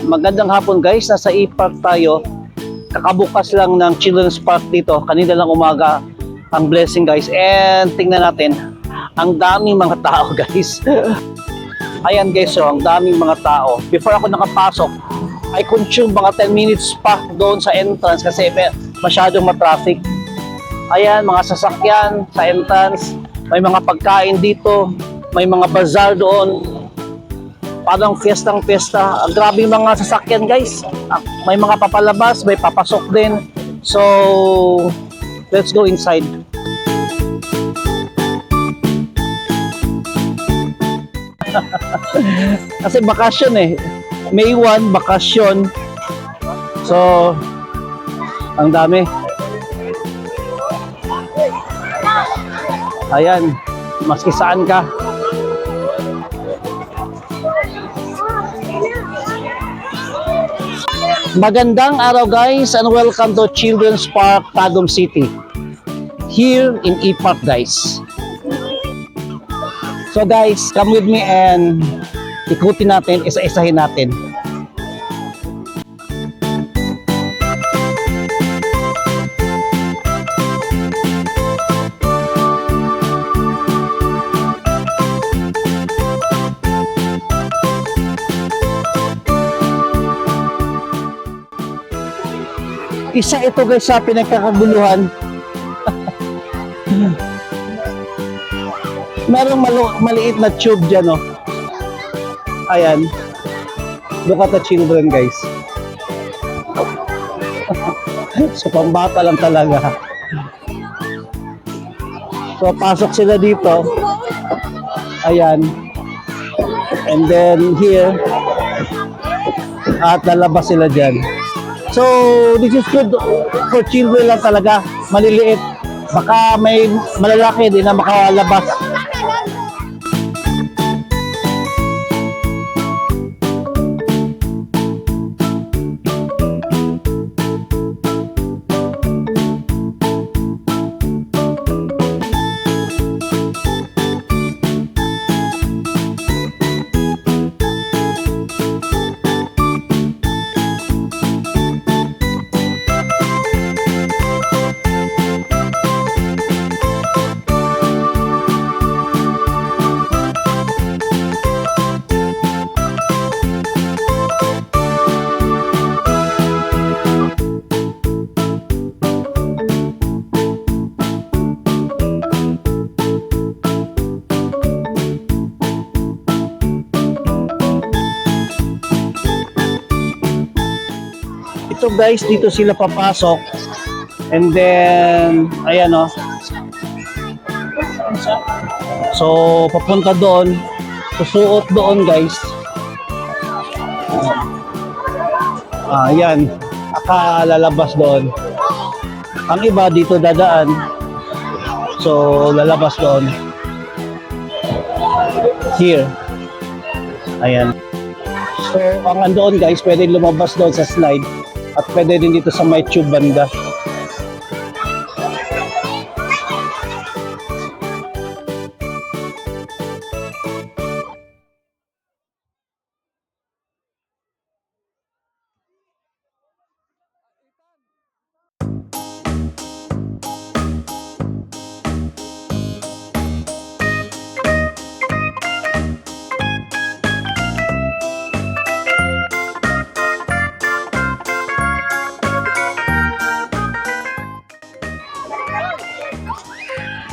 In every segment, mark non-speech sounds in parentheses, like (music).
Magandang hapon guys, nasa e-park tayo. Kakabukas lang ng Children's Park dito. Kanina lang umaga ang blessing guys. And tingnan natin, ang daming mga tao (laughs) guys. Ayan guys, so ang daming mga tao. Before ako nakapasok, I consume mga 10 minutes pa doon sa entrance kasi masyadong matraffic. Ayan, mga sasakyan sa entrance. May mga pagkain dito. May mga bazaar doon. Parang fiestang fiesta. Grabe yung mga sasakyan guys. Ah, May mga papalabas, may papasok din. So, let's go inside. (laughs) Kasi bakasyon eh. May 1, bakasyon. So, ang dami. Ayan, maski saan ka. Magandang araw guys and welcome to Children's Park, Tagum City. Here in E-Park guys. So guys, come with me and ikutin natin, isa-isahin natin. Isa ito guys sa pinagkakaguluhan. Merong malo- maliit na tube dyan, oh. Ayan. Look at the children, guys. (laughs) so, pambata lang talaga. So, pasok sila dito. Ayan. And then, here. At lalabas sila dyan. So, this is good for children lang talaga. Maliliit. Baka may malalaki din na makalabas. Guys, dito sila papasok. And then, ayan o. So, papunta doon. Susuot doon guys. Ah, ayan. Aka lalabas doon. Ang iba dito dadaan. So, lalabas doon. Here. Ayan. So, ang andoon guys, pwede lumabas doon sa slide at pwede din dito sa may tube banda.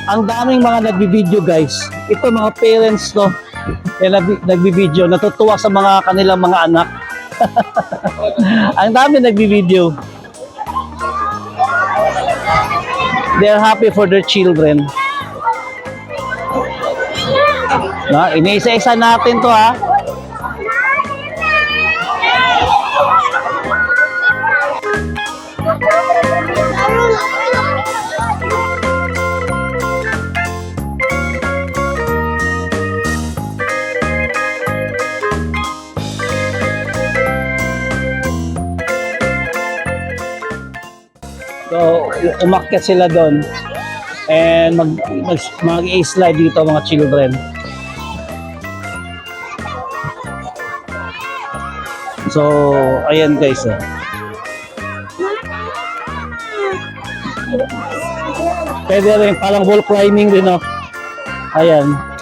Ang daming mga nagbibideo guys. Ito mga parents. Yung nagbi- nagbibideo, natutuwa sa mga kanilang mga anak. (laughs) Ang dami nagbibideo. They're happy for their children. Na, iniisa-isa natin to ha. Umakyat sila doon. And mag, mag, mag-slide dito mga children. So, ayan guys. ah. Pwede rin, parang wall climbing din, oh. Ayan.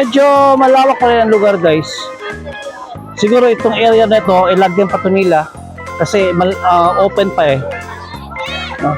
Medyo malawak pa rin ang lugar guys. Siguro itong area na ito, ilagyan pa ito kasi ah, open pa eh. No?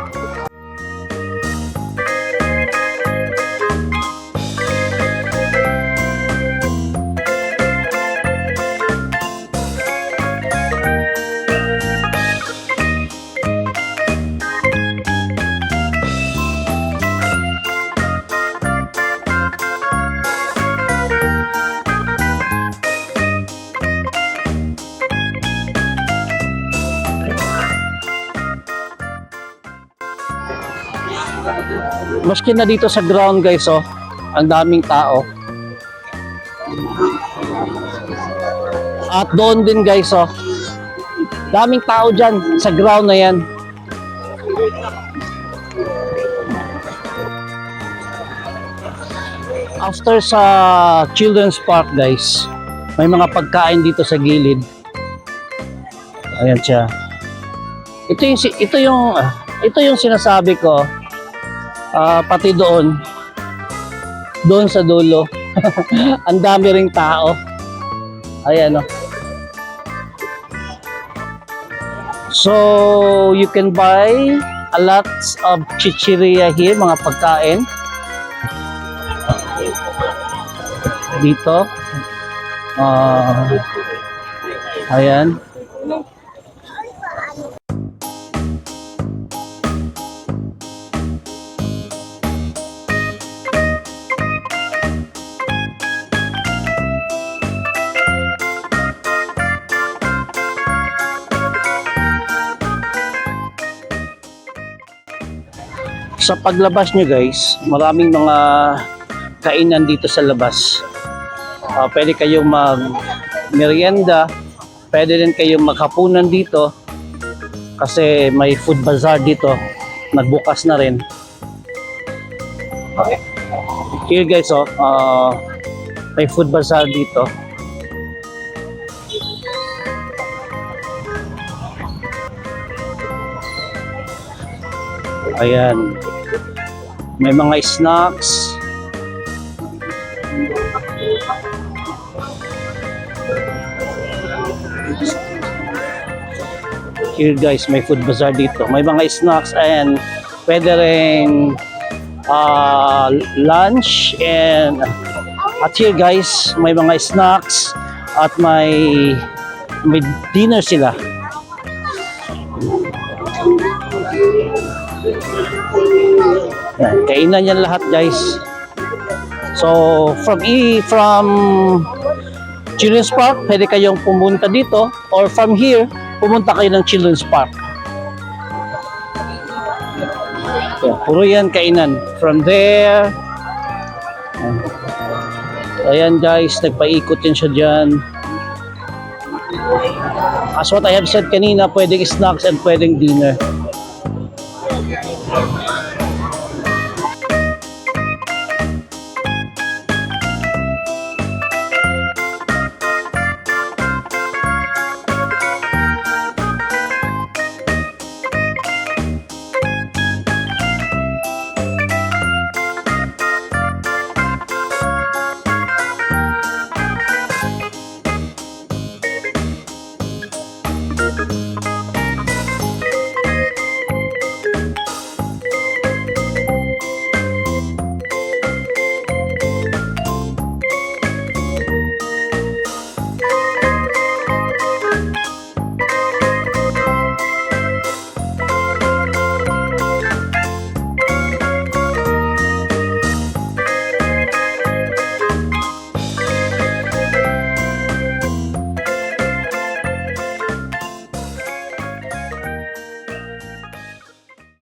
Maski na dito sa ground guys oh, ang daming tao. At doon din guys oh, daming tao dyan sa ground na yan. After sa Children's Park guys, may mga pagkain dito sa gilid. Ayan siya. Ito yung ito yung ah, ito yung sinasabi ko. Ah, pati doon. Doon sa dulo. (laughs) Ang dami ring tao. Ayan oh. So, you can buy a lot of chichiria here, mga pagkain. Dito. Ah, ayan. Sa paglabas nyo guys, maraming mga kainan dito sa labas. Ah, pwede kayong mag merienda, pwede din kayong maghapunan dito kasi may food bazaar dito. Nagbukas na rin. Okay. Here guys, oh, ah, may food bazaar dito. Ayan. May mga snacks. Here guys, may food bazaar dito. May mga snacks and pwede rin uh, lunch and at here guys, may mga snacks at may may dinner sila. Yan, kainan yan lahat guys. So from E from Children's Park, pwede kayong pumunta dito or from here, pumunta kayo ng Children's Park. Yan, puro yan kainan. From there, Ayan guys, nagpaikot din siya dyan. As what I have said kanina, pwedeng snacks and pwedeng dinner.